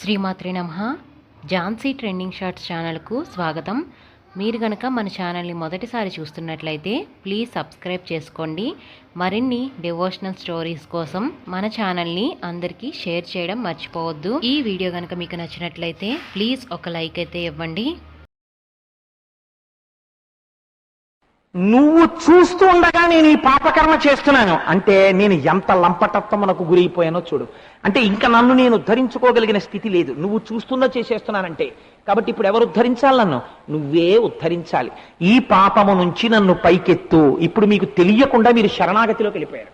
శ్రీమాత్రి నమ. Jhansi trending shorts ఛానల్కు స్వాగతం. మీరు గనక మన ఛానల్ని మొదటిసారి చూస్తున్నట్లయితే ప్లీజ్ సబ్స్క్రైబ్ చేసుకోండి. మరిన్ని డివోషనల్ స్టోరీస్ కోసం మన ఛానల్ని అందరికీ షేర్ చేయడం మర్చిపోవద్దు. ఈ వీడియో కనుక మీకు నచ్చినట్లయితే ప్లీజ్ ఒక లైక్ అయితే ఇవ్వండి. నువ్వు చూస్తూ ఉండగా నేను ఈ పాపకర్మ చేస్తున్నాను. అంటే నేను ఎంత లంపటత్వమునకు గురైపోయానో చూడు. అంటే ఇంకా నన్ను నేను ఉద్ధరించుకోగలిగిన స్థితి లేదు. నువ్వు చూస్తున్నా చేసేస్తున్నానంటే. కాబట్టి ఇప్పుడు ఎవరు ఉద్ధరించాలి నన్ను? నువ్వే ఉద్ధరించాలి. ఈ పాపము నుంచి నన్ను పైకెత్తు. ఇప్పుడు మీకు తెలియకుండా మీరు శరణాగతిలోకి వెళ్ళిపోయారు.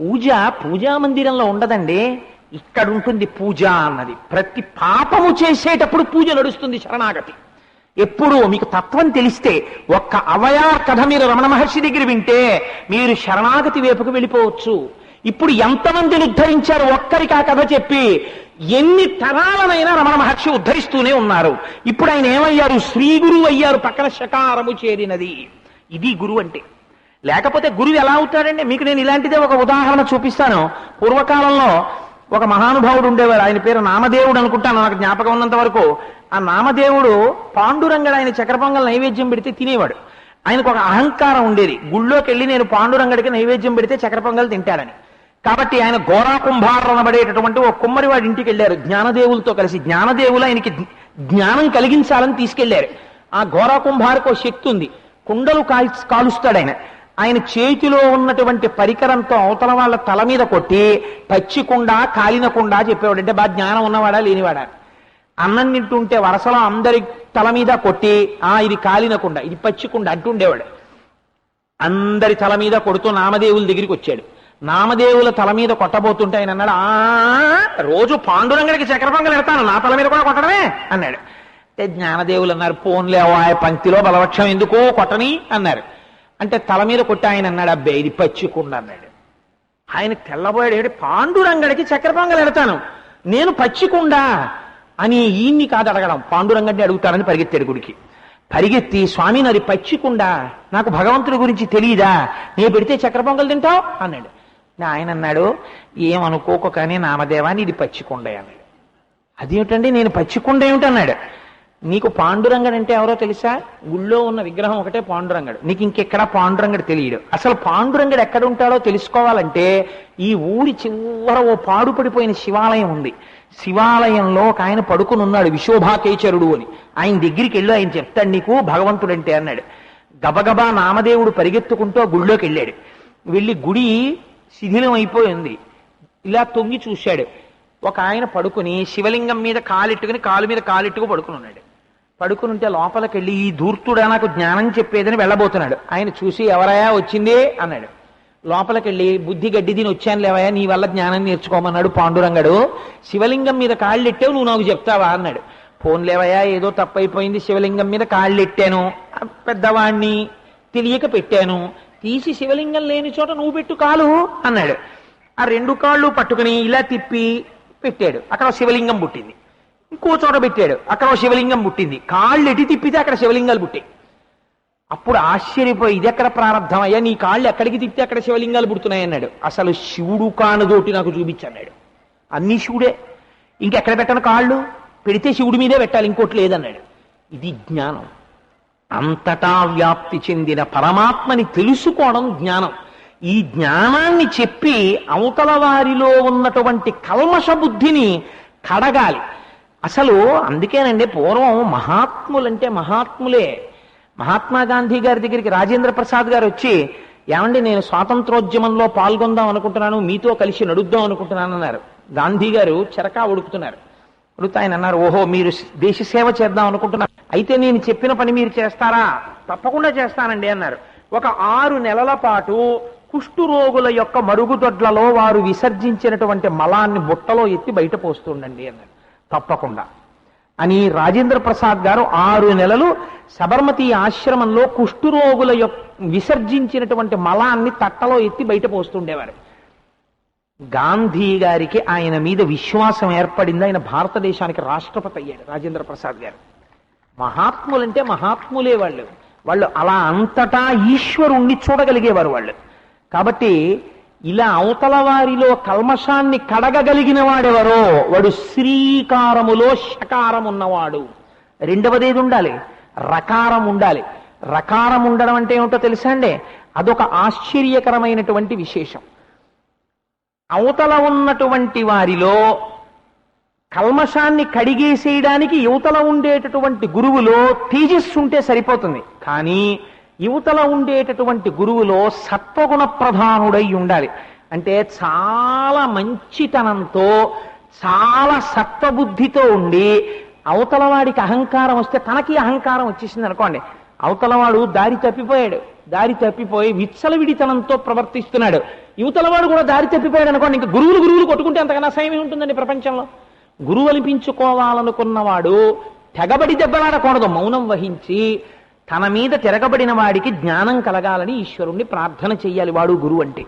పూజ పూజా మందిరంలో ఉండదండి. ఇక్కడ ఉంటుంది పూజ అన్నది. ప్రతి పాపము చేసేటప్పుడు పూజ నడుస్తుంది శరణాగతి. ఎప్పుడు మీకు తత్వం తెలిస్తే ఒక్క అవయా కథ మీరు రమణ మహర్షి దగ్గర వింటే మీరు శరణాగతి వైపుకు వెళ్ళిపోవచ్చు. ఇప్పుడు ఎంతమందిని ఉద్ధరించారు ఒక్కరికి ఆ కథ చెప్పి ఎన్ని తరాలనైనా రమణ మహర్షి ఉద్ధరిస్తూనే ఉన్నారు. ఇప్పుడు ఆయన ఏమయ్యారు? శ్రీ గురువు అయ్యారు పక్కన శకారము చేరినది. ఇది గురువు అంటే. లేకపోతే గురువు ఎలా అవుతాడండి? మీకు నేను ఇలాంటిదే ఒక ఉదాహరణ చూపిస్తాను. పూర్వకాలంలో ఒక మహానుభావుడు ఉండేవాడు. ఆయన పేరు నామదేవుడు అనుకుంటాను. నాకు జ్ఞాపకం ఉన్నంత వరకు ఆ నామదేవుడు పాండురంగడు ఆయన చక్ర పొంగల్ నైవేద్యం పెడితే తినేవాడు. ఆయనకు ఒక అహంకారం ఉండేది. గుళ్ళోకి వెళ్ళి నేను పాండురంగడికి నైవేద్యం పెడితే చక్ర పొంగల్ తింటాడని కాబట్టి ఆయన ఘోరా కుంభారు అనబడేటటువంటి ఒక కుమ్మరి వాడి ఇంటికి వెళ్ళారు. జ్ఞానదేవులతో కలిసి జ్ఞానదేవులు ఆయనకి జ్ఞానం కలిగించాలని తీసుకెళ్ళారు ఆ ఘోరా కుంభారకు ఒక శక్తి ఉంది. కుండలు కాల్ కాలుస్తాడు ఆయన. ఆయన చేతిలో ఉన్నటువంటి పరికరంతో అవతల వాళ్ళ తల మీద కొట్టి పచ్చికుండా కాలినకుండా చెప్పేవాడు. అంటే బాగా జ్ఞానం ఉన్నవాడా లేనివాడా? అన్నం తింటుంటే వరసలో అందరి తల మీద కొట్టి ఆ ఇది కాలినకుండా ఇది పచ్చికుండా అంటుండేవాడు అందరి తల మీద కొడుతూ నామదేవుల దగ్గరికి వచ్చాడు. నామదేవుల తల మీద కొట్టబోతుంటే ఆయన అన్నాడు ఆ రోజు పాండురంగడికి చక్ర పొంగలు నా తల మీద కూడా కొట్టడమే? అన్నాడు. అంటే జ్ఞానదేవులు అన్నారు పోన్లే ఆ పంక్తిలో బలవక్షం ఎందుకు కొట్టని? అన్నారు. అంటే తల మీద కొట్టి ఆయన అన్నాడు అబ్బే ఇది పచ్చికుండ అన్నాడు. ఆయన తెల్లబోయాడు ఏడు పాండురంగడికి చక్కెర పొంగలు ఎడతాను. నేను పచ్చికుండా అని ఈయన్ని కాదు అడగడం. పాండురంగడిని అడుగుతానని పరిగెత్తాడు గుడికి. పరిగెత్తి స్వామి నాది పచ్చికుండా నాకు భగవంతుడి గురించి తెలియదా నే పెడితే చక్కెర పొంగలు తింటావు? అన్నాడు. ఆయన అన్నాడు ఏమనుకోక కానీ నామదేవాన్ని ఇది పచ్చికుండ అన్నాడు. అదేమిటండి? నేను పచ్చికుండ ఏమిటన్నాడు నీకు పాండురంగడు అంటే ఎవరో తెలుసా? గుళ్ళో ఉన్న విగ్రహం ఒకటే పాండురంగడు. నీకు ఇంకెక్కడా పాండురంగడు తెలియడు. అసలు పాండురంగడు ఎక్కడ ఉంటాడో తెలుసుకోవాలంటే ఈ ఊరి చివర ఓ పాడుపడిపోయిన శివాలయం ఉంది. శివాలయంలో ఒక ఆయన పడుకుని ఉన్నాడు విశోభాకేచరుడు అని. ఆయన దగ్గరికి వెళ్ళి ఆయన చెప్తాడు నీకు భగవంతుడంటే అన్నాడు. గబగబా నామదేవుడు పరిగెత్తుకుంటూ గుళ్ళోకి వెళ్ళాడు. వెళ్ళి గుడి శిథిలం అయిపోయింది. ఇలా తొంగి చూశాడు. ఒక ఆయన పడుకుని శివలింగం మీద కాలెట్టుకుని కాలు మీద కాలెట్టుకు పడుకుని ఉన్నాడు పడుకుని ఉంటే లోపలికి వెళ్ళి ఈ ధూర్తుడా నాకు జ్ఞానం చెప్పేదని వెళ్ళబోతున్నాడు. ఆయన చూసి ఎవరయా వచ్చిందే? అన్నాడు. లోపలికి వెళ్ళి బుద్ధి గడ్డి దీని వచ్చాను లేవయా నీ వల్ల జ్ఞానం నేర్చుకోమన్నాడు పాండురంగడు. శివలింగం మీద కాళ్ళెట్టావు నువ్వు నాకు చెప్తావా? అన్నాడు. ఫోన్ లేవయా ఏదో తప్పైపోయింది శివలింగం మీద కాళ్ళెట్టాను పెద్దవాణ్ణి తెలియక పెట్టాను. తీసి శివలింగం లేని చోట నువ్వు పెట్టు కాలు అన్నాడు. ఆ రెండు కాళ్ళు పట్టుకుని ఇలా తిప్పి పెట్టాడు. అక్కడ శివలింగం పుట్టింది. ఇంకో చోట పెట్టాడు. అక్కడ శివలింగం పుట్టింది. కాళ్ళు ఎటు తిప్పితే అక్కడ శివలింగాలు పుట్టాయి. అప్పుడు ఆశ్చర్యపోయి ఇది ఎక్కడ ప్రారంభం అయ్యా? నీ కాళ్ళు ఎక్కడికి తిప్పితే అక్కడ శివలింగాలు పుడుతున్నాయి అన్నాడు. అసలు శివుడు కానుదోటి నాకు చూపించన్నాడు. అన్ని శివుడే. ఇంకెక్కడ పెట్టను కాళ్ళు? పెడితే శివుడి మీదే పెట్టాలి ఇంకోటి లేదన్నాడు. ఇది జ్ఞానం. అంతటా వ్యాప్తి చెందిన పరమాత్మని తెలుసుకోవడం జ్ఞానం. ఈ జ్ఞానాన్ని చెప్పి అవతల వారిలో ఉన్నటువంటి కల్మష బుద్ధిని కడగాలి. అసలు అందుకేనండి పూర్వం మహాత్ములంటే మహాత్ములే. మహాత్మా గాంధీ గారి దగ్గరికి రాజేంద్ర ప్రసాద్ గారు వచ్చి ఏమండి నేను స్వాతంత్రోద్యమంలో పాల్గొందాం అనుకుంటున్నాను మీతో కలిసి నడుద్దాం అనుకుంటున్నాను అన్నారు. గాంధీ గారు చెరకా ఉడుకుతున్నారు. ఉడుకుతా ఆయన అన్నారు ఓహో మీరు దేశ సేవ చేద్దాం అనుకుంటున్నారు అయితే నేను చెప్పిన పని మీరు చేస్తారా? తప్పకుండా చేస్తానండి అన్నారు. ఒక ఆరు నెలల పాటు కుష్టు రోగుల యొక్క మరుగుదొడ్లలో వారు విసర్జించినటువంటి మలాన్ని బుట్టలో ఎత్తి బయట పోస్తుండండి అన్నారు. తప్పకుండా. అని రాజేంద్ర ప్రసాద్ గారు ఆరు నెలలు సబర్మతి ఆశ్రమంలో కుష్ఠురోగుల యొక్క విసర్జించినటువంటి మలాన్ని తట్టలో ఎత్తి బయట పోస్తుండేవారు. గాంధీ గారికి ఆయన మీద విశ్వాసం ఏర్పడింది. ఆయన భారతదేశానికి రాష్ట్రపతి అయ్యాడు రాజేంద్ర ప్రసాద్ గారు. మహాత్ములంటే మహాత్ములే వాళ్ళు. వాళ్ళు అలా అంతటా ఈశ్వరుణ్ణి చూడగలిగేవారు వాళ్ళు. కాబట్టి ఇలా అవతల వారిలో కల్మషాన్ని కడగగలిగిన వాడెవరో వాడు శ్రీకారములో షకారం ఉన్నవాడు రెండవది ఏది ఉండాలి రకారం ఉండాలి రకారం ఉండడం అంటే ఏమిటో తెలుసా అండి? అదొక ఆశ్చర్యకరమైనటువంటి విశేషం. అవతల ఉన్నటువంటి వారిలో కల్మషాన్ని కడిగేసేయడానికి యువతల ఉండేటటువంటి గురువులో తేజస్సు ఉంటే సరిపోతుంది. కానీ యువతల ఉండేటటువంటి గురువులో సత్వగుణ ప్రధానుడై ఉండాలి. అంటే చాలా మంచితనంతో చాలా సత్వబుద్ధితో ఉండి అవతల వాడికి అహంకారం వస్తే తనకి అహంకారం వచ్చేసింది అనుకోండి. అవతలవాడు దారి తప్పిపోయాడు. దారి తప్పిపోయి విచ్చలవిడితనంతో ప్రవర్తిస్తున్నాడు. యువతలవాడు కూడా దారి తప్పిపోయాడు అనుకోండి. ఇంకా గురువులు గురువులు కొట్టుకుంటే అంతకన్నా సమయం ఉంటుందండి ప్రపంచంలో? గురువు అనిపించుకోవాలనుకున్నవాడు తెగబడి దెబ్బలాడకూడదు. మౌనం వహించి తన మీద తిరగబడిన వాడికి జ్ఞానం కలగాలని ఈశ్వరుణ్ణి ప్రార్థన చెయ్యాలి వాడు గురువు అంటే.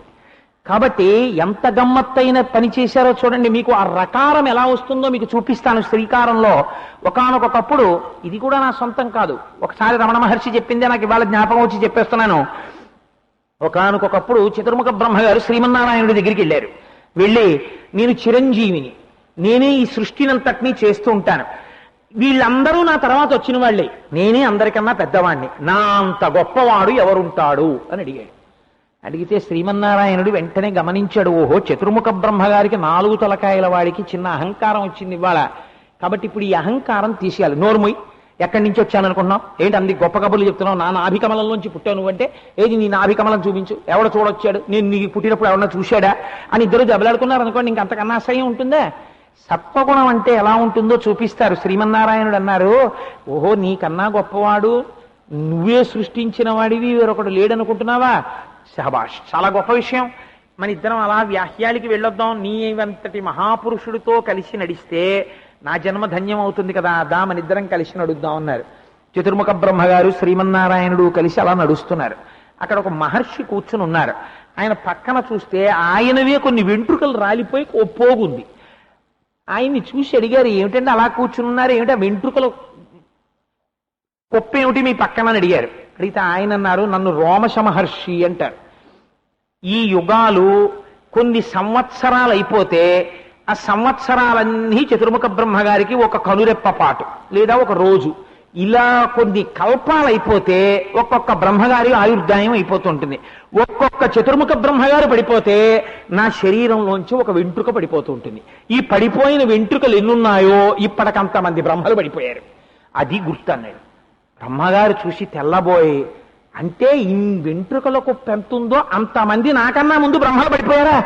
కాబట్టి ఎంత గమ్మత్తైన పని చేశారో చూడండి మీకు ఆ రకారం ఎలా వస్తుందో మీకు చూపిస్తాను శ్రీకారంలో. ఒకానొకప్పుడు ఇది కూడా నా సొంతం కాదు ఒకసారి రమణ మహర్షి చెప్పిందే నాకు ఇవాళ జ్ఞాపకం వచ్చి చెప్పేస్తున్నాను. ఒకానొకప్పుడు చతుర్ముఖ బ్రహ్మగారు శ్రీమన్నారాయణుడి దగ్గరికి వెళ్ళారు. వెళ్ళి నేను చిరంజీవిని నేనే ఈ సృష్టినంతటినీ చేస్తూ ఉంటాను. వీళ్ళందరూ నా తర్వాత వచ్చిన వాళ్ళే. నేనే అందరికన్నా పెద్దవాణ్ణి. నా అంత గొప్పవాడు ఎవరుంటాడు అని అడిగాడు. అడిగితే శ్రీమన్నారాయణుడు వెంటనే గమనించాడు ఓహో చతుర్ముఖ బ్రహ్మగారికి నాలుగు తలకాయల వాడికి చిన్న అహంకారం వచ్చింది ఇవాళ. కాబట్టి ఇప్పుడు ఈ అహంకారం తీసేయాలి. నోర్ముయ్ ఎక్కడి నుంచి వచ్చాను అనుకున్నావు ఏంటి అంది గొప్ప కబుర్లు చెప్తున్నావు? నా నాభికమలంలోంచి పుట్టావు నువ్వంటే? ఏది నీ నాభికమలం చూపించు. ఎవడ చూడొచ్చాడు? నేను నీకు పుట్టినప్పుడు ఎవరన్నా చూశాడా? అని ఇద్దరు దెబ్బలాడుకున్నారు అనుకోండి ఇంకంతకన్నా అసహ్యం ఉంటుందా? సత్వగుణం అంటే ఎలా ఉంటుందో చూపిస్తారు. శ్రీమన్నారాయణుడు అన్నారు ఓహో నీకన్నా గొప్పవాడు నువ్వే సృష్టించిన వాడివి వేరొకడు లేడనుకుంటున్నావా? శహబాష్ చాలా గొప్ప విషయం. మన ఇద్దరం అలా వ్యాహ్యాలకి వెళ్ళొద్దాం. నీ వంతటి మహాపురుషుడితో కలిసి నడిస్తే నా జన్మ ధన్యం అవుతుంది కదా. దా మన ఇద్దరం కలిసి నడుద్దాం అన్నారు. చతుర్ముఖ బ్రహ్మగారు శ్రీమన్నారాయణుడు కలిసి అలా నడుస్తున్నారు. అక్కడ ఒక మహర్షి కూర్చుని ఉన్నారు. ఆయన పక్కన చూస్తే ఆయనవే కొన్ని వెంట్రుకలు రాలిపోయి ఓ పోగుంది. ఆయన్ని చూసి అడిగారు ఏమిటంటే అలా కూర్చుని ఉన్నారు వెంట్రుకలు? కుప్ప ఏమిటి మీ పక్కన? అని అడిగారు. అడిగితే ఆయన అన్నారు నన్ను రోమశమహర్షి అంటారు. ఈ యుగాలు కొన్ని సంవత్సరాలు అయిపోతే ఆ సంవత్సరాలన్నీ చతుర్ముఖ బ్రహ్మగారికి ఒక కనురెప్ప పాటు లేదా ఒక రోజు. ఇలా కొన్ని కల్పాలు అయిపోతే ఒక్కొక్క బ్రహ్మగారి ఆయుర్దాయం అయిపోతుంటుంది. ఒక్కొక్క చతుర్ముఖ బ్రహ్మగారు పడిపోతే నా శరీరంలోంచి ఒక వెంట్రుక పడిపోతూ ఉంటుంది ఈ పడిపోయిన వెంట్రుకలు ఎన్నున్నాయో ఇప్పటికంతమంది బ్రహ్మలు పడిపోయారు. అది గుర్తన్నాడు బ్రహ్మగారు చూసి తెల్లబోయి అంటే ఈ వెంట్రుకలకు పెంతుందో అంతమంది నాకన్నా ముందు బ్రహ్మలు పడిపోయారా?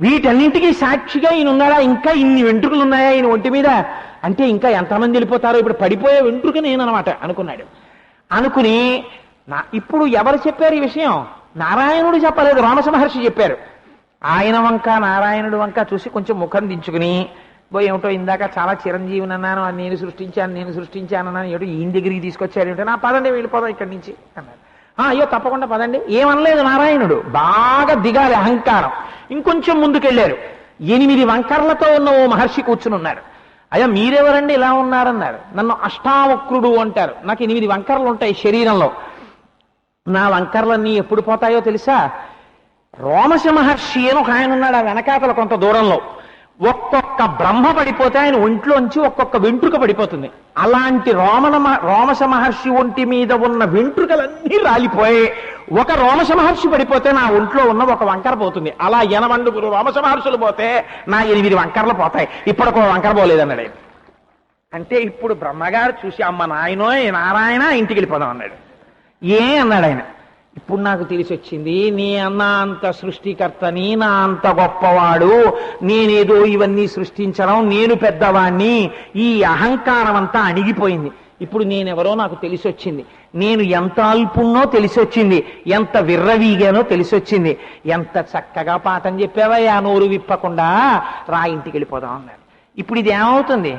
వీటన్నింటికి సాక్షిగా ఈయన ఉన్నారా ఇంకా ఇన్ని వెంట్రుకలు ఉన్నాయా ఈయన ఒంటి మీద? అంటే ఇంకా ఎంతమంది వెళ్ళిపోతారో ఇప్పుడు పడిపోయే వెంట్రుక నేననమాట అనుకున్నాడు. అనుకుని నా ఇప్పుడు ఎవరు చెప్పారు ఈ విషయం? నారాయణుడు చెప్పలేదు రామస మహర్షి చెప్పారు. ఆయన వంక నారాయణుడు వంక చూసి కొంచెం ముఖం దించుకుని బో ఏమిటో ఇందాక చాలా చిరంజీవిని అన్నాను నేను సృష్టించాను నేను సృష్టించాను అన్నాను ఏమిటో ఈయన దగ్గరికి తీసుకొచ్చాడు ఏమిటో నా పదండి వెళ్ళిపోదాం ఇక్కడి నుంచి అన్నాడు. అయ్యో తప్పకుండా పదండి. ఏమనలేదు నారాయణుడు బాగా దిగాలి అహంకారం. ఇంకొంచెం ముందుకెళ్ళారు. ఎనిమిది వంకర్లతో ఉన్న ఓ మహర్షి కూర్చుని ఉన్నారు. అయ్యా మీరెవరండి ఇలా ఉన్నారన్నారు. నన్ను అష్టావక్రుడు అంటారు. నాకు ఎనిమిది వంకరలు ఉంటాయి శరీరంలో. నా వంకరలన్నీ ఎప్పుడు పోతాయో తెలుసా? రోమశ మహర్షి అని ఒక ఆయన ఉన్నాడు ఆ వెనకాతల కొంత దూరంలో. ఒక్కొక్క బ్రహ్మ పడిపోతే ఆయన ఒంట్లోంచి ఒక్కొక్క వెంట్రుక పడిపోతుంది. అలాంటి రోమన రోమశ మహర్షి ఒంటి మీద ఉన్న వెంట్రుకలన్నీ రాలిపోయాయి. ఒక రోమశ మహర్షి పడిపోతే నా ఒంట్లో ఉన్న ఒక వంకర పోతుంది. అలా ఎనవండుగురు రోమశ మహర్షులు పోతే నా ఎనిమిది వంకరలు పోతాయి. ఇప్పటికో వంకర పోలేదన్నాడు. అంటే ఇప్పుడు బ్రహ్మగారు చూసి అమ్మ నాయనో నారాయణ ఇంటికి వెళ్ళిపోదాం అన్నాడు. ఏ అన్నాడు ఆయన. ఇప్పుడు నాకు తెలిసి వచ్చింది నీ అన్న అంత సృష్టికర్తని నా అంత గొప్పవాడు నేనేదో ఇవన్నీ సృష్టించడం నేను పెద్దవాణ్ణి ఈ అహంకారం అంతా అణిగిపోయింది. ఇప్పుడు నేనెవరో నాకు తెలిసి వచ్చింది నేను ఎంత అల్పున్నో తెలిసి వచ్చింది ఎంత విర్రవీగానో తెలిసి వచ్చింది ఎంత చక్కగా పాఠం చెప్పావయ్యా నోరు విప్పకుండా. రా ఇంటికి వెళ్ళిపోదాం అన్నాడు. ఇప్పుడు ఇది ఏమవుతుంది?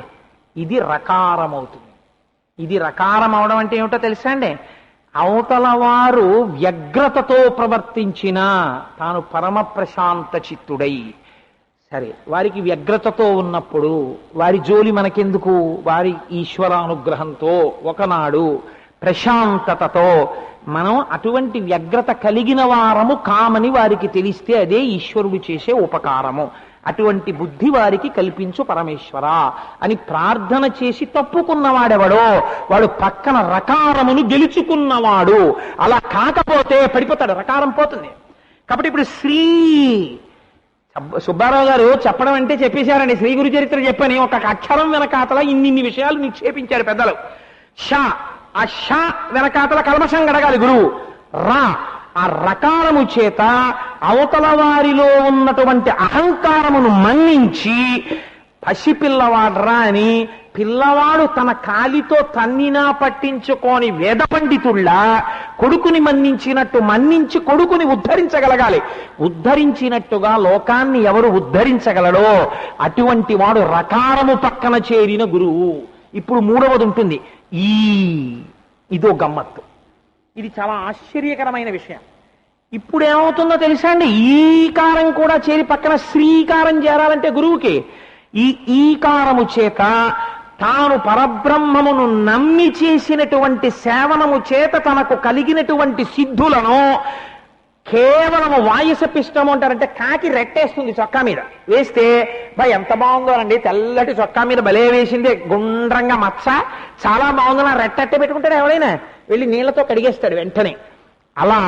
ఇది రకారం అవుతుంది ఇది రకారం అవడం అంటే ఏమిటో తెలుసా అండి? అవతల వారు వ్యగ్రతతో ప్రవర్తించిన తాను పరమ ప్రశాంత చిత్తుడై సరే వారికి వ్యగ్రతతో ఉన్నప్పుడు వారి జోలి మనకెందుకు? వారి ఈశ్వరానుగ్రహంతో ఒకనాడు ప్రశాంతతతో మనం అటువంటి వ్యగ్రత కలిగిన వారము కామని వారికి తెలిస్తే అదే ఈశ్వరుడు చేసే ఉపకారము. అటువంటి బుద్ధి వారికి కల్పించు పరమేశ్వర అని ప్రార్థన చేసి తప్పుకున్నవాడెవడో? వాడు పక్కన రకారమును గెలుచుకున్నవాడు. అలా కాకపోతే పడిపోతాడు రకారం పోతుంది. కాబట్టి ఇప్పుడు శ్రీ సుబ్బారావు గారు చెప్పడం అంటే చెప్పేశారండి. శ్రీ గురు చరిత్ర చెప్పని ఒక అక్షరం వెనకాతల ఇన్నిన్ని విషయాలు నిక్షేపించారు పెద్దలు. షా ఆ షా వెనకాతల కల్మషం గడగాలి గురువు. రా ఆ రకారము చేత అవతల వారిలో ఉన్నటువంటి అహంకారమును మన్నించి పసిపిల్లవాడ్రా అని పిల్లవాడు తన కాలితో తన్నినా పట్టించుకోని వేద పండితుళ్ళ కొడుకుని మన్నించినట్టు మన్నించి కొడుకుని ఉద్ధరించగలగాలి. ఉద్ధరించినట్టుగా లోకాన్ని ఎవరు ఉద్ధరించగలడో అటువంటి వాడు రకారము పక్కన చేరిన గురువు. ఇప్పుడు మూడవది ఉంటుంది. ఈ ఇదో గమ్మత్తు. ఇది చాలా ఆశ్చర్యకరమైన విషయం. ఇప్పుడు ఏమవుతుందో తెలుసా అండి? ఈకారం కూడా చేరి పక్కన శ్రీకారం చేరాలంటే గురువుకి ఈ ఈకారము చేత తాను పరబ్రహ్మమును నమ్మి చేసినటువంటి సేవనము చేత తనకు కలిగినటువంటి సిద్ధులను కేవలము వాయుస పిష్టము అంటారంటే కాకి రెట్టేస్తుంది చొక్కా మీద. వేస్తే బా ఎంత బాగుందో అండి తెల్లటి చొక్కా మీద భలే వేసింది గుండ్రంగా మచ్చ చాలా బాగుందో రెట్టట్టే పెట్టుకుంటాడు ఎవడైనా. వెళ్ళి నీళ్ళతో కడిగేస్తాడు వెంటనే. అలా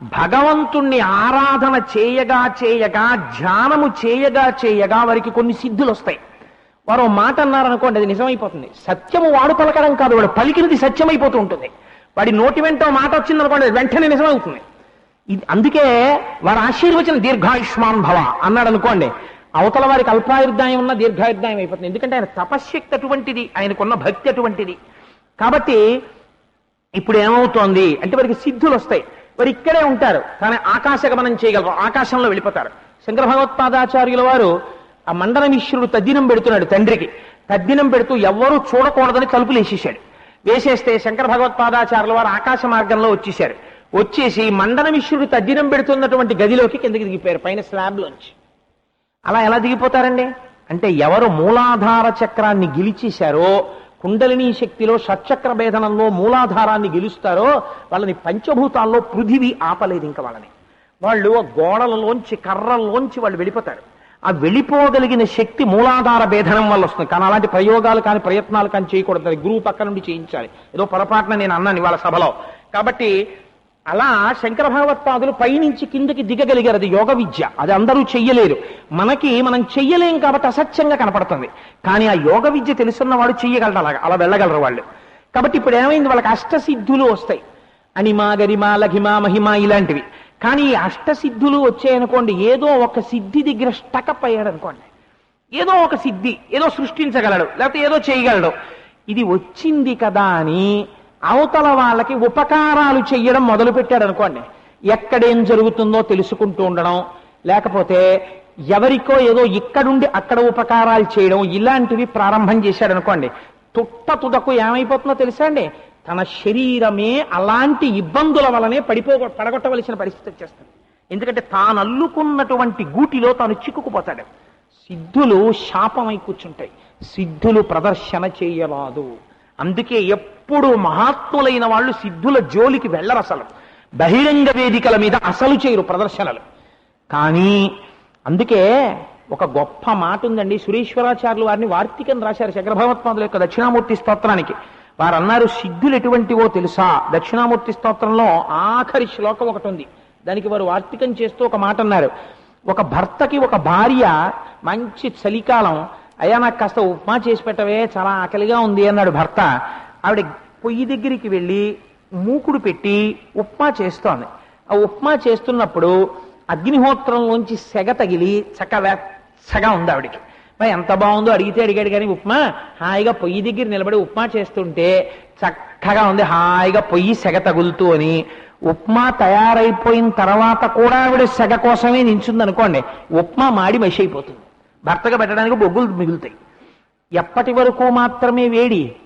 భగవంతుణ్ణి ఆరాధన చేయగా చేయగా ధ్యానము చేయగా చేయగా వారికి కొన్ని సిద్ధులు వస్తాయి వారు మాట అన్నారనుకోండి అది నిజమైపోతుంది. సత్యము వాడు పలకడం కాదు వాడు పలికినది సత్యమైపోతూ ఉంటుంది. వాడి నోటి వెంట మాట వచ్చింది అనుకోండి అది వెంటనే నిజమవుతుంది. ఇది అందుకే వారు ఆశీర్వచన దీర్ఘాయుష్మాన్ భవ అన్నాడు అనుకోండి అవతల వారికి అల్పాయుర్దాయం ఉన్న దీర్ఘాయుర్దాయం అయిపోతుంది. ఎందుకంటే ఆయన తపశ్శక్తి అటువంటిది ఆయనకున్న భక్తి అటువంటిది. కాబట్టి ఇప్పుడు ఏమవుతోంది అంటే వారికి సిద్ధులు వస్తాయి మరి ఇక్కడే ఉంటారు. కానీ ఆకాశ గమనం చేయగలరు. ఆకాశంలో వెళ్ళిపోతారు. శంకర భగవత్పాదాచార్యుల వారు ఆ మండలమిశ్వరుడు తద్దినం పెడుతున్నాడు తండ్రికి. తద్దినం పెడుతూ ఎవ్వరూ చూడకూడదని తలుపులు వేసేసాడు వేసేస్తే శంకర భగవత్పాదాచార్యుల వారు ఆకాశ మార్గంలో వచ్చేశారు. వచ్చేసి మండల మిశ్రుడు తద్దినం పెడుతున్నటువంటి గదిలోకి కిందకి దిగిపోయారు పైన స్లాబ్లోంచి. అలా ఎలా దిగిపోతారండి? అంటే ఎవరు మూలాధార చక్రాన్ని గెలిచేశారో కుండలిని శక్తిలో షట్చక్ర భేదనంలో మూలాధారాన్ని గెలుస్తారో వాళ్ళని పంచభూతాల్లో పృథివి ఆపలేదు ఇంకా వాళ్ళని. వాళ్ళు ఆ గోడలలోంచి కర్రల్లోంచి వాళ్ళు వెళ్ళిపోతారు. ఆ వెళ్ళిపోగలిగిన శక్తి మూలాధార భేదనం వల్ల వస్తుంది. కానీ అలాంటి ప్రయోగాలు కానీ ప్రయత్నాలు కానీ చేయకూడదు. గురువు పక్క నుండి చేయించాలి. ఏదో పొరపాటున నేను అన్నాను ఇవాళ సభలో. కాబట్టి అలా శంకర భగవత్పాదులు పైనుంచి కిందకి దిగగలిగారు. అది యోగ విద్య. అది అందరూ చెయ్యలేరు. మనకి మనం చెయ్యలేం కాబట్టి అసత్యంగా కనపడుతుంది. కానీ ఆ యోగ విద్య తెలుసున్నవాడు చెయ్యగలడు అలాగా అలా వెళ్ళగలరు వాళ్ళు. కాబట్టి ఇప్పుడు ఏమైంది? వాళ్ళకి అష్టసిద్ధులు వస్తాయి. అనిమా గరిమా లఘిమా మహిమ ఇలాంటివి. కానీ ఈ అష్టసిద్ధులు వచ్చాయనుకోండి. ఏదో ఒక సిద్ధి దగ్గర స్టకప్ అయ్యాడు అనుకోండి ఏదో ఒక సిద్ధి. ఏదో సృష్టించగలడు. లేకపోతే ఏదో చేయగలడు. ఇది వచ్చింది కదా అని అవతల వాళ్ళకి ఉపకారాలు చెయ్యడం మొదలు పెట్టాడు అనుకోండి ఎక్కడేం జరుగుతుందో తెలుసుకుంటూ ఉండడం లేకపోతే ఎవరికో ఏదో ఇక్కడుండి అక్కడ ఉపకారాలు చేయడం ఇలాంటివి ప్రారంభం చేశాడు అనుకోండి తుట్ట తుదకు ఏమైపోతుందో తెలుసా అండి? తన శరీరమే అలాంటి ఇబ్బందుల వలనే పడిపో పడగొట్టవలసిన పరిస్థితి వచ్చేస్తుంది. ఎందుకంటే తాను అల్లుకున్నటువంటి గూటిలో తాను చిక్కుకుపోతాడు. సిద్ధులు శాపమై కూర్చుంటాయి. సిద్ధులు ప్రదర్శన చేయరాదు. అందుకే ఎప్పుడు మహాత్ములైన వాళ్ళు సిద్ధుల జోలికి వెళ్ళరు అసలు. బహిరంగ వేదికల మీద అసలు చేయరు ప్రదర్శనలు. కానీ అందుకే ఒక గొప్ప మాట ఉందండి సురేశ్వరాచార్యులు వారిని వార్తికం రాశారు శంకరభగవత్పాదుల యొక్క దక్షిణామూర్తి స్తోత్రానికి. వారు అన్నారు సిద్ధులు ఎటువంటివో తెలుసా? దక్షిణామూర్తి స్తోత్రంలో ఆఖరి శ్లోకం ఒకటి ఉంది. దానికి వారు వార్తికం చేస్తూ ఒక మాట అన్నారు. ఒక భర్తకి ఒక భార్య మంచి చలికాలం అయ్యా నాకు కాస్త ఉప్మా చేసి పెట్టవే చాలా ఆకలిగా ఉంది అన్నాడు భర్త. ఆవిడ పొయ్యి దగ్గరికి వెళ్ళి మూకుడు పెట్టి ఉప్మా చేస్తోంది. ఆ ఉప్మా చేస్తున్నప్పుడు అగ్నిహోత్రంలోంచి సెగ తగిలి చక్క వెచ్చగా ఉంది ఆవిడికి. మరి ఎంత బాగుందో అడిగితే అడిగాడు కానీ ఉప్మా హాయిగా పొయ్యి దగ్గర నిలబడి ఉప్మా చేస్తుంటే చక్కగా ఉంది హాయిగా పొయ్యి సెగ తగులుతూ అని. ఉప్మా తయారైపోయిన తర్వాత కూడా ఆవిడ సెగ కోసమే నించుంది అనుకోండి ఉప్మా మాడి మసి అయిపోతుంది భర్తగా పెట్టడానికి బొగ్గులు మిగులుతాయి. ఎప్పటి వరకు మాత్రమే వేడి?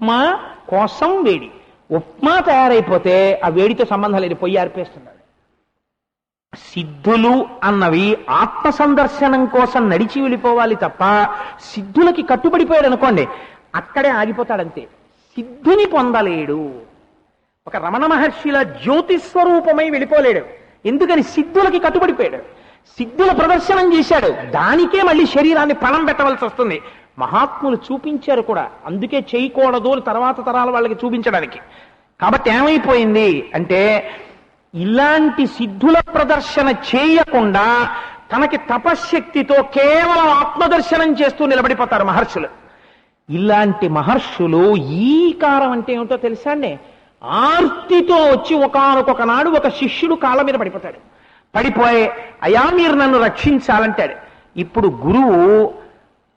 ఉప్మా కోసం వేడి. ఉప్మా తయారైపోతే ఆ వేడితో సంబంధం లేదు పొయ్యి ఆర్పేస్తున్నాడు సిద్ధులు అన్నవి ఆత్మ సందర్శనం కోసం నడిచి వెళ్ళిపోవాలి తప్ప సిద్ధులకి కట్టుబడిపోయాడు అనుకోండి అక్కడే ఆగిపోతాడంతే. సిద్ధుని పొందలేడు. ఒక రమణ మహర్షిల జ్యోతిస్వరూపమై వెళ్ళిపోలేడు. ఎందుకని? సిద్ధులకి కట్టుబడిపోయాడు. సిద్ధుల ప్రదర్శనం చేశాడు. దానికే మళ్ళీ శరీరాన్ని పణం పెట్టవలసి వస్తుంది. మహాత్ములు చూపించారు కూడా. అందుకే చేయకూడదు అని తర్వాత తరాల వాళ్ళకి చూపించడానికి. కాబట్టి ఏమైపోయింది అంటే ఇలాంటి సిద్ధుల ప్రదర్శన చేయకుండా తనకి తపశ్శక్తితో కేవలం ఆత్మదర్శనం చేస్తూ నిలబడిపోతారు మహర్షులు. ఇలాంటి మహర్షులు ఈ కారం అంటే ఏమిటో తెలుసా అండి? ఆర్తితో వచ్చి ఒకనొక నాడు ఒక శిష్యుడు కాళ్ళ మీద పడిపోతాడు. పడిపోయే అయా మీరు నన్ను రక్షించాలంటాడు. ఇప్పుడు గురువు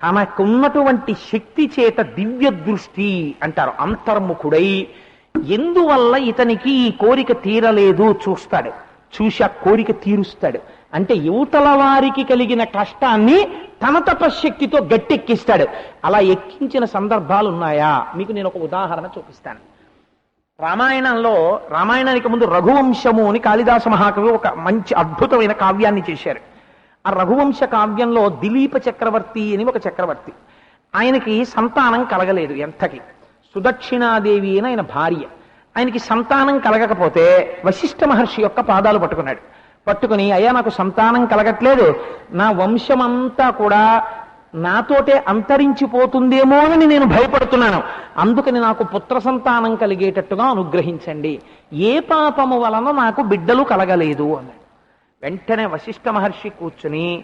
తనకున్నటువంటి శక్తి చేత దివ్య దృష్టి అంటారు అంతర్ముఖుడై ఎందువల్ల ఇతనికి ఈ కోరిక తీరలేదు చూస్తాడు. చూసి ఆ కోరిక తీరుస్తాడు. అంటే యువతల వారికి కలిగిన కష్టాన్ని తన తపశక్తితో గట్టెక్కిస్తాడు. అలా ఎక్కించిన సందర్భాలు ఉన్నాయా మీకు నేను ఒక ఉదాహరణ చూపిస్తాను. రామాయణంలో రామాయణానికి ముందు రఘువంశము అని కాళిదాస మహాకవి ఒక మంచి అద్భుతమైన కావ్యాన్ని చేశారు. ఆ రఘువంశ కావ్యంలో దిలీప చక్రవర్తి అని ఒక చక్రవర్తి. ఆయనకి సంతానం కలగలేదు ఎంతకి. సుదక్షిణాదేవి అని ఆయన భార్య. ఆయనకి సంతానం కలగకపోతే వశిష్ఠ మహర్షి యొక్క పాదాలు పట్టుకున్నాడు. పట్టుకుని అయ్యా నాకు సంతానం కలగట్లేదు. నా వంశమంతా కూడా నాతోటే అంతరించిపోతుందేమో అని నేను భయపడుతున్నాను. అందుకని నాకు పుత్ర సంతానం కలిగేటట్టుగా అనుగ్రహించండి. ఏ పాపము వలన నాకు బిడ్డలు కలగలేదు అన్నాడు. వెంటనే వశిష్ఠ మహర్షి కూర్చుని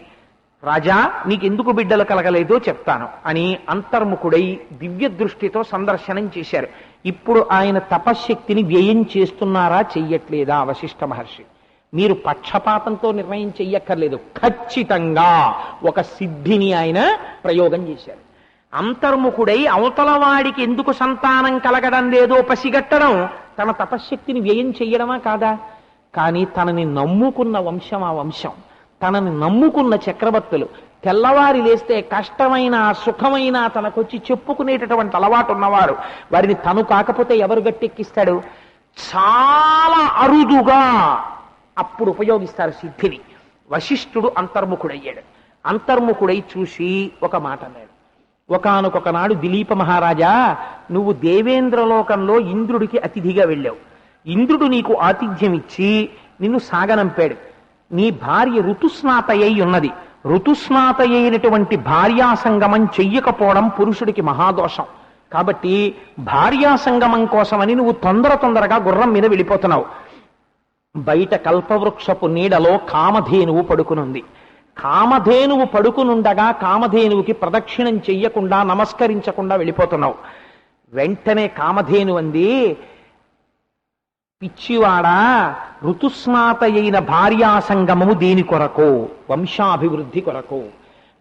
రాజా నీకెందుకు బిడ్డలు కలగలేదో చెప్తాను అని అంతర్ముఖుడై దివ్య దృష్టితో సందర్శనం చేశారు. ఇప్పుడు ఆయన తపశ్శక్తిని వ్యయం చేస్తున్నారా చెయ్యట్లేదా వశిష్ఠ మహర్షి? మీరు పక్షపాతంతో నిర్ణయం చెయ్యక్కర్లేదు. ఖచ్చితంగా ఒక సిద్ధిని ఆయన ప్రయోగం చేశారు. అంతర్ముఖుడై అవతలవాడికి ఎందుకు సంతానం కలగడం లేదో పసిగట్టడం తన తపశ్శక్తిని వ్యయం చెయ్యడమా కాదా? కానీ తనని నమ్ముకున్న వంశం ఆ వంశం. తనని నమ్ముకున్న చక్రవర్తులు. తెల్లవారి లేస్తే కష్టమైన సుఖమైన తనకొచ్చి చెప్పుకునేటటువంటి అలవాటు ఉన్నవారు. వారిని తను కాకపోతే ఎవరు గట్టెక్కిస్తాడు? చాలా అరుదుగా అప్పుడు ఉపయోగిస్తారు సిద్ధిని. వశిష్ఠుడు అంతర్ముఖుడయ్యాడు. అంతర్ముఖుడై చూసి ఒక మాట అన్నాడు. ఒకనొక దిలీప మహారాజా నువ్వు దేవేంద్రలోకంలో ఇంద్రుడికి అతిథిగా వెళ్ళావు. ఇంద్రుడు నీకు ఆతిథ్యం ఇచ్చి నిన్ను సాగనంపాడు. నీ భార్య ఋతుస్నాత ఉన్నది. ఋతుస్నాత అయినటువంటి భార్యా సంగమం చెయ్యకపోవడం పురుషుడికి మహాదోషం. కాబట్టి భార్యా సంగమం కోసమని నువ్వు తొందర తొందరగా గుర్రం మీద వెళ్ళిపోతున్నావు. బయట కల్పవృక్షపు నీడలో కామధేనువు పడుకునుంది. కామధేనువు పడుకునుండగా కామధేనువుకి ప్రదక్షిణం చెయ్యకుండా నమస్కరించకుండా వెళ్ళిపోతున్నావు. వెంటనే కామధేను అంది పిచ్చివాడా ఋతుస్నాత అయిన భార్యా సంగమము దేని కొరకు వంశాభివృద్ధి కొరకు.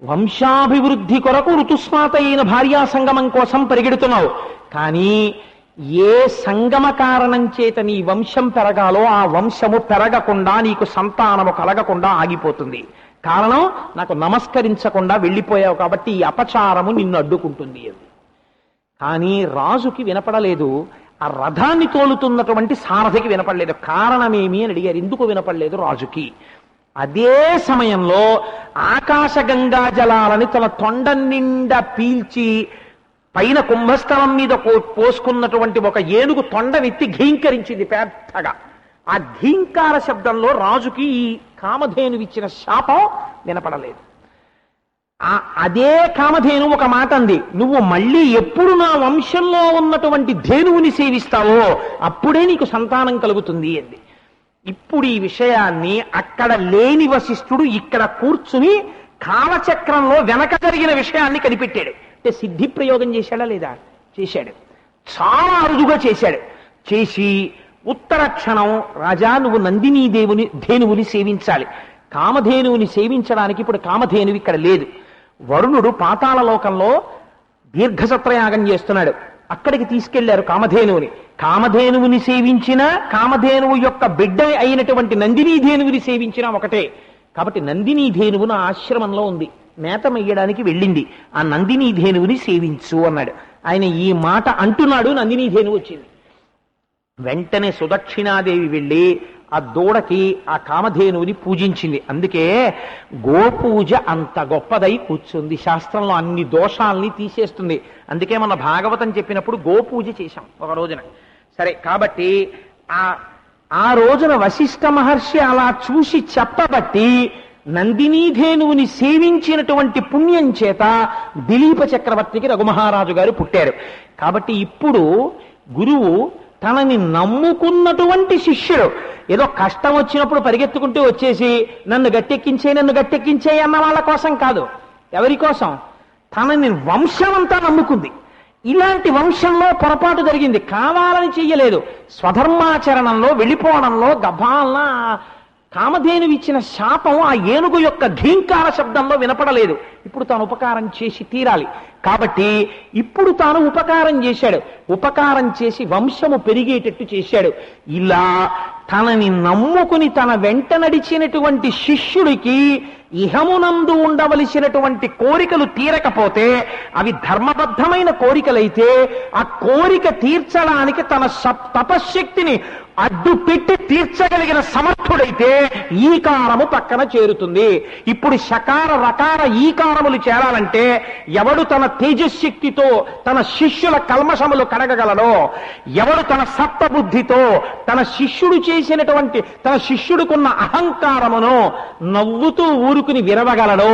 వంశాభివృద్ధి కొరకు ఋతుస్నాత అయిన భార్యాసంగమం కోసం పరిగెడుతున్నావు. కానీ ఏ సంగమ కారణం చేత నీ వంశం పెరగాలో ఆ వంశము పెరగకుండా నీకు సంతానము కలగకుండా ఆగిపోతుంది. కారణం నాకు నమస్కరించకుండా వెళ్ళిపోయావు కాబట్టి ఈ అపచారము నిన్ను అడ్డుకుంటుంది అది కానీ రాజుకి వినపడలేదు. ఆ రథాన్ని తోలుతున్నటువంటి సారథికి వినపడలేదు. కారణమేమి అని అడిగారు. ఎందుకు వినపడలేదు రాజుకి? అదే సమయంలో ఆకాశగంగా జలాలని తన తొండ నిండా పీల్చి పైన కుంభస్థలం మీద పోసుకున్నటువంటి ఒక ఏనుగు తొండనెత్తి ఘీంకరించింది పెద్దగా. ఆ ఘీంకార శబ్దంలో రాజుకి ఈ కామధేను ఇచ్చిన శాపం వినపడలేదు. ఆ అదే కామధేను ఒక మాట అంది. నువ్వు మళ్ళీ ఎప్పుడు నా వంశంలో ఉన్నటువంటి ధేనువుని సేవిస్తావో అప్పుడే నీకు సంతానం కలుగుతుంది అంది. ఇప్పుడు ఈ విషయాన్ని అక్కడ లేని వశిష్ఠుడు ఇక్కడ కూర్చుని కాలచక్రంలో వెనక జరిగిన విషయాన్ని కనిపెట్టాడు. అంటే సిద్ధి ప్రయోగం చేశాడా లేదా? చేశాడు. చాలా అరుదుగా చేశాడు. చేసి ఉత్తర క్షణం రాజా నువ్వు నందినీ దేవుని ధేనువుని సేవించాలి. కామధేనువుని సేవించడానికి ఇప్పుడు కామధేనువు ఇక్కడ లేదు. వరుణుడు పాతాళ లోకంలో దీర్ఘసత్రయాగం చేస్తున్నాడు. అక్కడికి తీసుకెళ్ళారు కామధేనువుని. కామధేనువుని సేవించిన కామధేనువు యొక్క బిడ్డ అయినటువంటి నందినీ ధేనువుని సేవించిన ఒకటే. కాబట్టి నందినీ ధేనువు నా ఆశ్రమంలో ఉంది. మేత మెయ్యడానికి వెళ్ళింది. ఆ నందినీ ధేనువుని సేవించు అన్నాడు. ఆయన ఈ మాట అంటున్నాడు నందినీ ధేనువు వచ్చింది. వెంటనే సుదక్షిణాదేవి వెళ్ళి ఆ దూడకి ఆ కామధేనువుని పూజించింది. అందుకే గోపూజ అంత గొప్పదై కూర్చుంది. శాస్త్రంలో అన్ని దోషాల్ని తీసేస్తుంది. అందుకే మన భాగవతం చెప్పినప్పుడు గోపూజ చేశాం ఒక రోజున. సరే కాబట్టి ఆ ఆ రోజున వశిష్ఠ మహర్షి అలా చూసి చెప్పబట్టి నందినీధేనువుని సేవించినటువంటి పుణ్యం చేత దిలీప చక్రవర్తికి రఘుమహారాజు గారు పుట్టారు. కాబట్టి ఇప్పుడు గురువు తనని నమ్ముకున్నటువంటి శిష్యుడు. ఏదో కష్టం వచ్చినప్పుడు పరిగెత్తుకుంటూ వచ్చేసి నన్ను గట్టెక్కించే నన్ను గట్టెక్కించే అన్న వాళ్ళ కోసం కాదు. ఎవరి కోసం? తనని వంశమంతా నమ్ముకుంది. ఇలాంటి వంశంలో పొరపాటు జరిగింది. కావాలని చెయ్యలేదు. స్వధర్మాచరణంలో వెళ్ళిపోవడంలో గభాలన కామధేను ఇచ్చిన శాపం ఆ ఏనుగు యొక్క ఘీంకార శబ్దంలో వినపడలేదు. ఇప్పుడు తాను ఉపకారం చేసి తీరాలి. కాబట్టి ఇప్పుడు తాను ఉపకారం చేశాడు. ఉపకారం చేసి వంశము పెరిగేటట్టు చేశాడు. ఇలా తనని నమ్ముకుని తన వెంట నడిచినటువంటి శిష్యుడికి ఇహమునందు ఉండవలసినటువంటి కోరికలు తీరకపోతే అవి ధర్మబద్ధమైన కోరికలైతే ఆ కోరిక తీర్చడానికి తన సప్- తపశ్శక్తిని అడ్డు పెట్టి తీర్చగలిగిన సమర్థుడైతే ఈకారము పక్కన చేరుతుంది. ఇప్పుడు శకార రకార ఈకారములు చేరాలంటే ఎవడు తన తేజశక్తితో తన శిష్యుల కల్మషములు కడగగలడో ఎవడు తన సత్వబుద్ధితో తన శిష్యుడు చేసినటువంటి తన శిష్యుడుకున్న అహంకారమును నవ్వుతూ ఊరుకుని విరవగలడో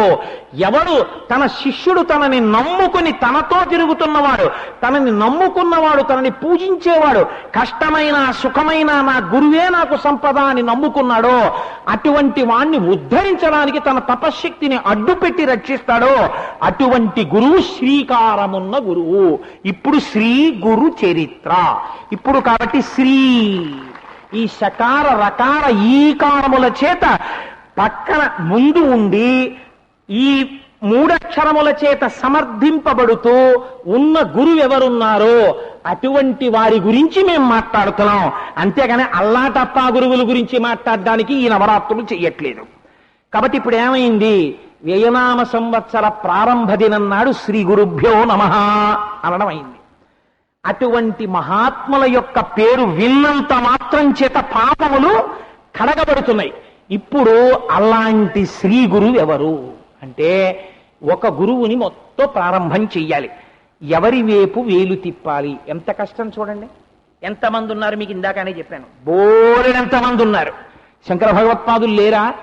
ఎవడు తన శిష్యుడు తనని నమ్ముకుని తనతో తిరుగుతున్నవాడు తనని నమ్ముకున్నవాడు తనని పూజించేవాడు కష్టమైన సుఖమైన నా గురువే నాకు సంపద అని నమ్ముకున్నాడో అటువంటి వాణ్ణి ఉద్ధరించడానికి తన తపశ్శక్తిని అడ్డుపెట్టి రక్షిస్తాడో అటువంటి గురువు శ్రీకారమున్న గురువు. ఇప్పుడు శ్రీ గురు చరిత్ర. ఇప్పుడు కాబట్టి శ్రీ. ఈ శకార రకార ఈకారముల చేత పక్కన ముందు ఉండి ఈ మూడక్షరముల చేత సమర్థింపబడుతూ ఉన్న గురువు ఎవరున్నారో అటువంటి వారి గురించి మేము మాట్లాడుతున్నాం. అంతేగాని అల్లాటప్పా గురువుల గురించి మాట్లాడడానికి ఈ నవరాత్రులు చెయ్యట్లేదు. కాబట్టి ఇప్పుడు ఏమైంది? వ్యయనామ సంవత్సర ప్రారంభ దినం నాడు శ్రీ గురుభ్యో నమ అనడం అయింది. అటువంటి మహాత్ముల యొక్క పేరు విన్నంత మాత్రం చేత పాపములు కడగబడుతున్నాయి. ఇప్పుడు అలాంటి శ్రీ గురువు ఎవరు అంటే ఒక గురువుని మొత్తం ప్రారంభం చెయ్యాలి. ఎవరి వైపు వేలు తిప్పాలి? ఎంత కష్టం చూడండి. ఎంతమంది ఉన్నారు మీకు ఇందాకనే చెప్పాను. బోరెడంతమంది ఉన్నారు. శంకర భగవత్పాదులు లేరా?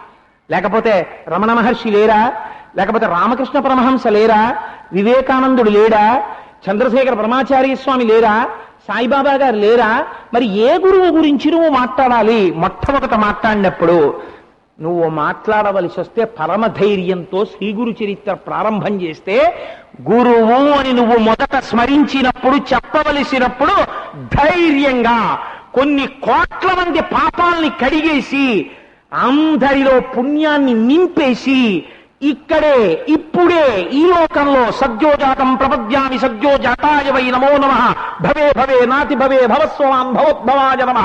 లేకపోతే రమణ మహర్షి లేరా? లేకపోతే రామకృష్ణ పరమహంస లేరా? వివేకానందుడు లేడా? చంద్రశేఖర బ్రహ్మాచార్య స్వామి లేరా? సాయిబాబా గారు లేరా? మరి ఏ గురువు గురించి నువ్వు మాట్లాడాలి? మొట్టమొదట మాట్లాడినప్పుడు నువ్వు మాట్లాడవలసి వస్తే పరమధైర్యంతో శ్రీ గురు చరిత్ర ప్రారంభం చేస్తే గురువు అని నువ్వు మొదట స్మరించినప్పుడు చెప్పవలసినప్పుడు ధైర్యంగా కొన్ని కోట్ల మంది పాపాల్ని కడిగేసి అందరిలో పుణ్యాన్ని నింపేసి ఇక్కడే ఇప్పుడే ఈ లోకంలో సద్యోజాతం ప్రపద్యామి సద్యోజాతాయ వై నమో నమ. భవే భవే నాతి భవే భవస్వాం భవోద్భవాయ నమ.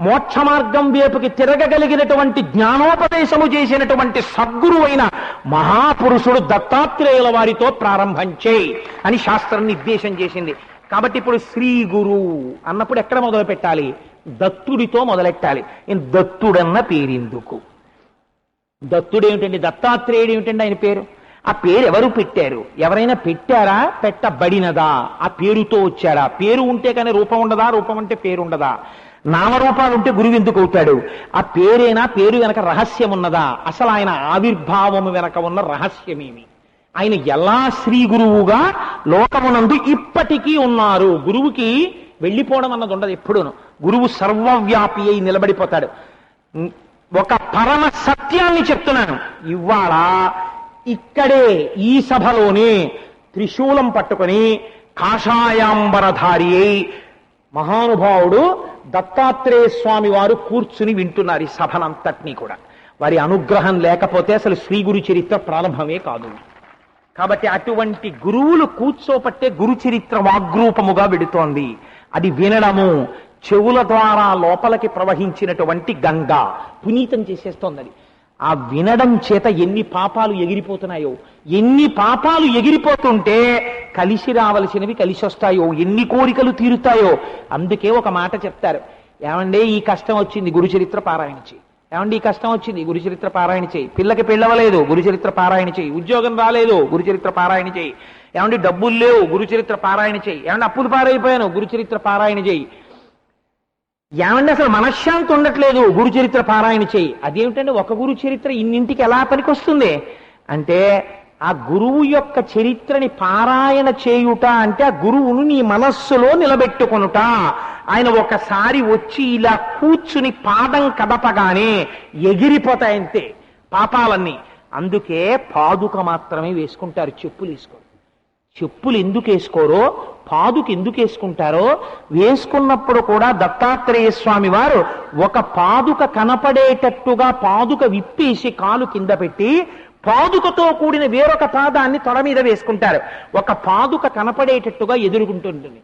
మోక్ష మార్గం వైపుకి తిరగగలిగినటువంటి జ్ఞానోపదేశము చేసినటువంటి సద్గురు అయిన మహాపురుషుడు దత్తాత్రేయుల వారితో ప్రారంభం చేయి అని శాస్త్రం నిర్దేశం చేసింది. కాబట్టి ఇప్పుడు శ్రీ గురు అన్నప్పుడు ఎక్కడ మొదలు పెట్టాలి దత్తుడితో మొదలెట్టాలి. దత్తుడన్న పేరెందుకు? దత్తుడు ఏమిటండి దత్తాత్రేయుడు ఏమిటండి ఆయన పేరు? ఆ పేరు ఎవరు పెట్టారు? ఎవరైనా పెట్టారా? పెట్టబడినదా? ఆ పేరుతో వచ్చారా? పేరు ఉంటే కానీ రూపం ఉండదా? రూపం అంటే పేరు ఉండదా? నామరూపాలు ఉంటే గురువు ఎందుకు అవుతాడు? ఆ పేరేనా? పేరు వెనక రహస్యం ఉన్నదా అసలు ఆయన ఆవిర్భావము వెనక ఉన్న రహస్యమేమి? ఆయన ఎలా శ్రీ గురువుగా లోకమునందు ఇప్పటికీ ఉన్నారు? గురువుకి వెళ్ళిపోవడం అన్నది ఉండదు ఎప్పుడూను. గురువు సర్వవ్యాపి అయి నిలబడిపోతాడు. ఒక పరమ సత్యాన్ని చెప్తున్నాను. ఇవాళ ఇక్కడే ఈ సభలోనే త్రిశూలం పట్టుకొని కాషాయాంబరధారి అయి మహానుభావుడు దత్తాత్రేయ స్వామి వారు కూర్చుని వింటున్నారు ఈ సభనంతటినీ కూడా. వారి అనుగ్రహం లేకపోతే అసలు శ్రీ గురు చరిత్ర ప్రారంభమే కాదు. కాబట్టి అటువంటి గురువులు కూర్చోపట్టే గురు చరిత్ర వాగ్రూపముగా విడుతోంది. అది వినడము చెవుల ద్వారా లోపలికి ప్రవహించినటువంటి గంగ పునీతం చేసేస్తోంది ఆ వినడం చేత ఎన్ని పాపాలు ఎగిరిపోతున్నాయో ఎన్ని పాపాలు ఎగిరిపోతుంటే కలిసి రావలసినవి కలిసి వస్తాయో ఎన్ని కోరికలు తీరుతాయో అందుకే ఒక మాట చెప్తారు. ఏమండే ఈ కష్టం వచ్చింది గురు చరిత్ర పారాయణ చేయి. ఏమండి ఈ కష్టం వచ్చింది గురు చరిత్ర పారాయణ చేయి. పిల్లకి పెళ్ళవలేదు గురు చరిత్ర పారాయణ చేయి. ఉద్యోగం రాలేదు గురు చరిత్ర పారాయణ చేయి. ఏమండి డబ్బులు లేవు గురు చరిత్ర పారాయణ చేయి. ఏమంటే అప్పులు పారైపోయాను గురు చరిత్ర పారాయణ చేయి. ఏమండి అసలు మనశ్శాంతి ఉండట్లేదు గురు చరిత్ర పారాయణ చేయి. అదేమిటంటే ఒక గురు చరిత్ర ఇన్నింటికి ఎలా పనికొస్తుంది? అంటే ఆ గురువు యొక్క చరిత్రని పారాయణ చేయుట అంటే ఆ గురువును నీ మనస్సులో నిలబెట్టుకొనుట. ఆయన ఒకసారి వచ్చి ఇలా కూర్చుని పాదం కదపగానే ఎగిరిపోతాయంతే పాపాలన్నీ. అందుకే పాదుక మాత్రమే వేసుకుంటారు చెప్పులు వేసుకోరు. చెప్పులు ఎందుకు వేసుకోరో పాదుకి ఎందుకు వేసుకుంటారో వేసుకున్నప్పుడు కూడా దత్తాత్రేయ స్వామి వారు ఒక పాదుక కనపడేటట్టుగా పాదుక విప్పేసి కాలు కింద పెట్టి పాదుకతో కూడిన వేరొక పాదాన్ని తొడ మీద వేసుకుంటారు. ఒక పాదుక కనపడేటట్టుగా ఎదుర్కొంటుంటుంది